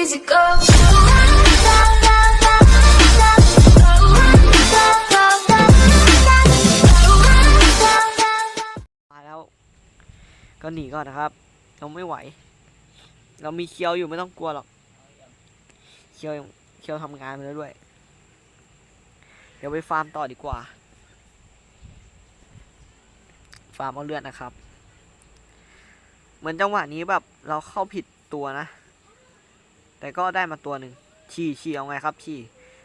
easy go. มาแล้วก็หนีก่อนนะครับ เราไม่ไหว เรามีเคียวอยู่ไม่ต้องกลัวหรอก เคียวยังเคียวทำงานไปแล้วด้วย เดี๋ยวไปฟาร์มต่อดีกว่า ฟาร์มเอาเลือดนะครับ เหมือนจังหวะนี้แบบเราเข้าผิดตัวนะ แต่ก็ได้มาตัวหนึ่งฉี่ฉี่เอาไงครับฉี่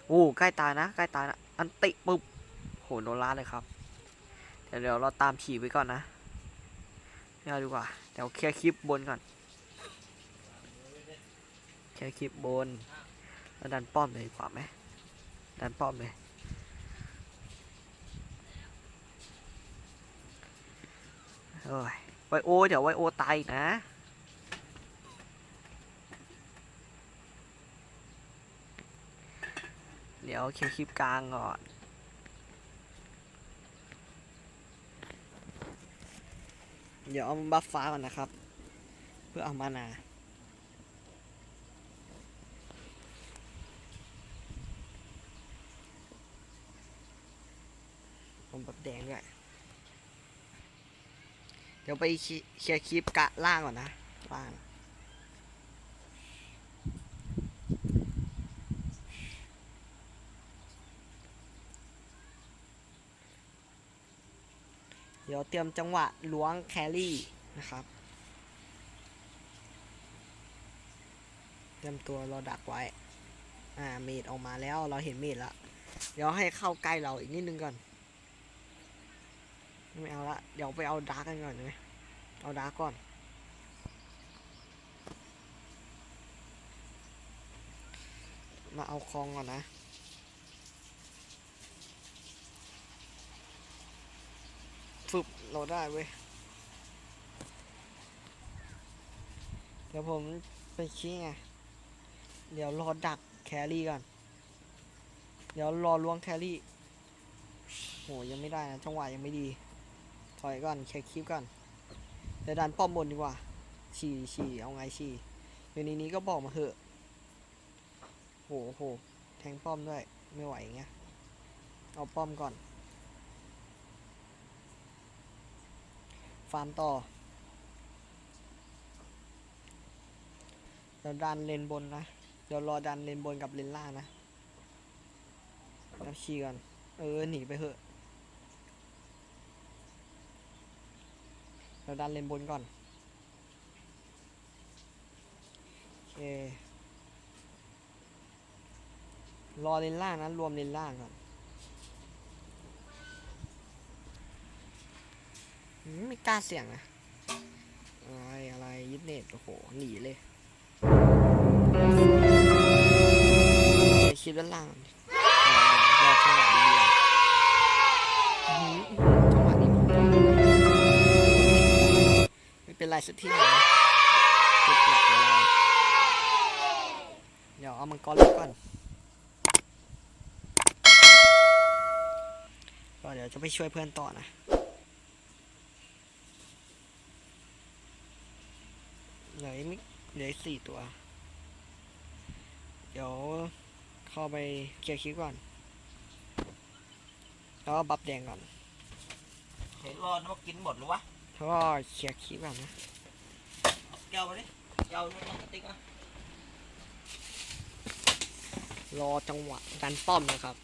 โอ้ใกล้ตายนะใกล้ตายนะอันติปุ๊บโหโดนล้านเลยครับเดี๋ยวเดี๋ยวเราตามฉี่ไว้ก่อนนะไม่เอาดีกว่าเดี๋ยวเคลียร์คลิปบนก่อนเคลียร์คลิปบนแล้วดันป้อมเลยดีกว่าไหมดันป้อมเลยเอ้ยไวโอเดี๋ยวไวโอตายนะ เดี๋ยวเคลียร์คลิปกลางก่อนเดี๋ยวเอาบัฟฟ้าก่อนนะครับ เพื่อเอามานาผมบัฟแดงด้วยเดี๋ยวไปเคลียร์คลิปกะล่างก่อนนะล่าง เดี๋ยวเตรียมจังหวะล้วงแครี่นะครับ เตรียมตัวรอดักไว้ อ่าเมดออกมาแล้วเราเห็นเมดแล้วเดี๋ยวให้เข้าใกล้เราอีกนิดนึงก่อน ไม่เอาละเดี๋ยวไปเอาดาร์กกันก่อนได้ไหมเอาดาร์กก่อนมาเอาคองก่อนนะึบเราได้เว้ย เดี๋ยวผมไปชี้ไง เดี๋ยวรอดักแครี่ก่อน เดี๋ยวรอล้วงแครี่ โหยังไม่ได้นะจังหวะยังไม่ดี ถอยก่อนเช็คคลิปก่อน เดี๋ยวดันป้อมบนดีกว่า ฉี่ฉี่เอาไงฉี่อยู่ในนี้ก็บอกมาเถอะ โหโหแทงป้อมด้วย ไม่ไหวอย่างเงี้ย เอาป้อมก่อนาร์มต่อเดี๋ยวดันเลนบนนะ เดี๋ยวรอดันเลนบนกับเลนล่างนะแล้วขี่ก่อนเออหนีไปเถอะเราดันเลนบนก่อนโอเครอเลนล่างนะรวมเลนล่างก่อนอืม ไม่กล้าเสี่ยงนะอะไรอะไรยึดเน็ตโอ้โหหนีเลยคลิปด้านล่างก่อนเดี๋ยวรอจังหวะดีๆอื้อหือจังหวะนี้ผมไม่เป็นไรสักทีหนึ่งนะเก็บหลักเวลาเดี๋ยวเอามังกรเล็กก่อนก็เดี๋ยวจะไปช่วยเพื่อนต่อนะ เหลืออีกไม่เหลืออีกสี่ตัว เดี๋ยวเข้าไปเคลียร์คลิปก่อน แล้วก็บัฟแดงก่อนเห็นรอดว่ากินหมดหรือวะแล้วก็เคลียร์คลิปก่อนนะเอาแก้วมาดิแก้วนี่มันกระติกอะรอจังหวะดันป้อมนะครับ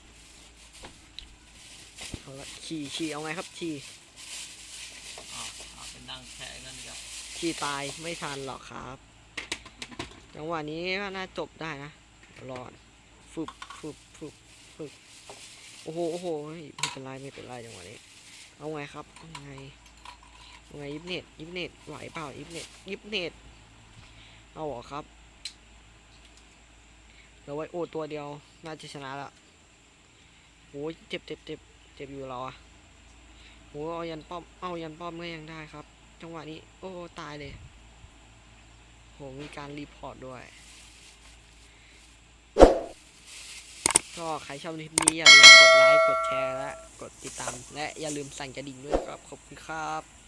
เอาละขี่ขี่เอาไงครับขี่อ๋อ เอาเป็นดังแค่นั้นดีกว่าขี่ตายไม่ทันหรอกครับ จังหวะนี้ก็น่าจบได้นะรอดฟึบฟึบฟึบฟึบโอ้โหโอ้โหไม่เป็นไรไม่เป็นไรจังหวะนี้ เอาไงครับเอาไงเอาไงยิบเน็ตยิบเน็ตไหวเปล่ายิบเน็ตยิบเน็ตเอาหรอครับเหลือไว้โอตัวเดียว น่าจะชนะละโอ้ยเจ็บเจ็บเจ็บเจ็บอยู่เราอะ โอ้เอายันป้อม เอายันป้อมก็ยังได้ครับ จังหวะนี้ โอ้ ตายเลย โห มีการรีพอร์ตด้วย ก็ใครชอบคลิปนี้อย่าลืมกดไลค์ กดแชร์ และ กดติดตาม และอย่าลืมสั่นกระดิ่งด้วยครับ ขอบคุณครับ